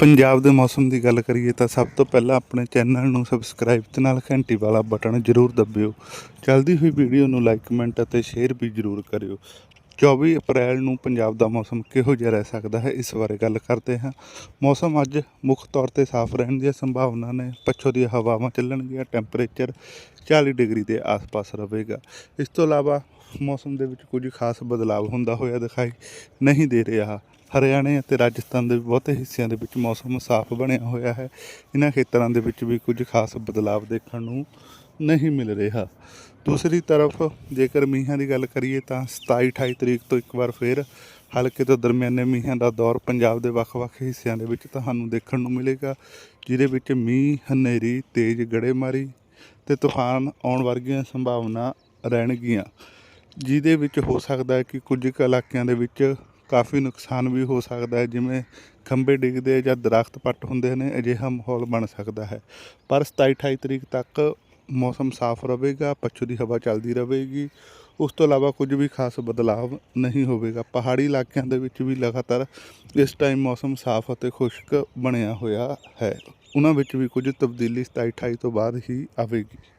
ਪੰਜਾਬ ਦੇ ਮੌਸਮ ਦੀ ਗੱਲ ਕਰੀਏ ਤਾਂ ਸਭ ਤੋਂ ਪਹਿਲਾਂ ਆਪਣੇ ਚੈਨਲ ਨੂੰ ਸਬਸਕ੍ਰਾਈਬ ਤੇ ਨਾਲ ਘੰਟੀ ਵਾਲਾ ਬਟਨ ਜ਼ਰੂਰ ਦਬਿਓ। ਚੱਲਦੀ ਹੋਈ ਵੀਡੀਓ ਨੂੰ ਲਾਈਕ ਕਮੈਂਟ ਅਤੇ ਸ਼ੇਅਰ ਵੀ ਜ਼ਰੂਰ ਕਰਿਓ। 24 ਅਪ੍ਰੈਲ ਨੂੰ ਪੰਜਾਬ ਦਾ ਮੌਸਮ ਕਿਹੋ ਜਿਹਾ ਰਹਿ ਸਕਦਾ ਹੈ? ਇਸ ਬਾਰੇ ਗੱਲ ਕਰਦੇ ਹਾਂ। ਮੌਸਮ ਅੱਜ ਮੁੱਖ ਤੌਰ ਤੇ ਸਾਫ਼ ਰਹਿਣ ਦੀਆਂ ਸੰਭਾਵਨਾ ਨੇ। ਪੱਛੋ ਦੀਆਂ ਹਵਾਵਾਂ ਚੱਲਣਗੀਆਂ ਟੈਂਪਰੇਚਰ 40 ਡਿਗਰੀ ਦੇ ਆਸ-ਪਾਸ ਰਹੇਗਾ। ਇਸ ਤੋਂ ਇਲਾਵਾ ਮੌਸਮ ਦੇ ਵਿੱਚ ਕੁਝ ਖਾਸ ਬਦਲਾਅ ਹੁੰਦਾ ਹੋਇਆ ਦਿਖਾਈ ਨਹੀਂ ਦੇ ਰਿਹਾ। ਹਰਿਆਣੇ ਅਤੇ ਰਾਜਸਥਾਨ ਦੇ ਬਹੁਤੇ ਹਿੱਸਿਆਂ ਦੇ ਵਿੱਚ ਮੌਸਮ ਸਾਫ਼ ਬਣਿਆ ਹੋਇਆ ਹੈ। ਇਹਨਾਂ ਖੇਤਰਾਂ ਦੇ ਵਿੱਚ ਵੀ ਕੁਝ ਖਾਸ ਬਦਲਾਅ ਦੇਖਣ ਨੂੰ ਨਹੀਂ ਮਿਲ ਰਿਹਾ। ਦੂਸਰੀ ਤਰਫ ਜੇਕਰ ਮੀਂਹਾਂ ਦੀ ਗੱਲ ਕਰੀਏ ਤਾਂ 27 28 ਤਰੀਕ ਤੋਂ ਇੱਕ ਵਾਰ ਫਿਰ ਹਲਕੇ ਤੋਂ ਦਰਮਿਆਨੇ ਮੀਂਹਾਂ ਦਾ ਦੌਰ ਪੰਜਾਬ ਦੇ ਵੱਖ-ਵੱਖ ਹਿੱਸਿਆਂ ਦੇ ਵਿੱਚ ਤੁਹਾਨੂੰ ਦੇਖਣ ਨੂੰ ਮਿਲੇਗਾ, ਜਿਹਦੇ ਵਿੱਚ ਮੀਂਹ, ਹਨੇਰੀ, ਤੇਜ਼ ਗੜੇਮਾਰੀ ਤੇ ਤੂਫਾਨ ਆਉਣ ਵਰਗੀਆਂ ਸੰਭਾਵਨਾ ਰਹਿਣਗੀਆਂ, ਜਿਹਦੇ ਵਿੱਚ ਹੋ ਸਕਦਾ ਹੈ ਕਿ ਕੁਝ ਕੁ ਇਲਾਕਿਆਂ ਦੇ ਵਿੱਚ ਕਾਫੀ ਨੁਕਸਾਨ ਵੀ ਹੋ ਸਕਦਾ ਹੈ, ਜਿਵੇਂ ਖੰਭੇ ਡਿੱਗਦੇ ਜਾਂ ਦਰਖਤ ਪੱਟ ਹੁੰਦੇ ਨੇ, ਅਜਿਹਾ ਮਾਹੌਲ ਬਣ ਸਕਦਾ ਹੈ। ਪਰ 27 28 ਤਰੀਕ ਤੱਕ ਮੌਸਮ ਸਾਫ਼ ਰਹੇਗਾ, ਪੱਛੂ ਦੀ ਹਵਾ ਚੱਲਦੀ ਰਹੇਗੀ। ਉਸ ਤੋਂ ਇਲਾਵਾ ਕੁਝ ਵੀ ਖਾਸ ਬਦਲਾਵ ਨਹੀਂ ਹੋਵੇਗਾ। ਪਹਾੜੀ ਇਲਾਕਿਆਂ ਦੇ ਵਿੱਚ ਵੀ ਲਗਾਤਾਰ ਇਸ ਟਾਈਮ ਮੌਸਮ ਸਾਫ਼ ਅਤੇ ਖੁਸ਼ਕ ਬਣਿਆ ਹੋਇਆ ਹੈ। ਉਹਨਾਂ ਵਿੱਚ ਵੀ ਕੁਝ ਤਬਦੀਲੀ 27 28 ਤੋਂ ਬਾਅਦ ਹੀ ਆਵੇਗੀ।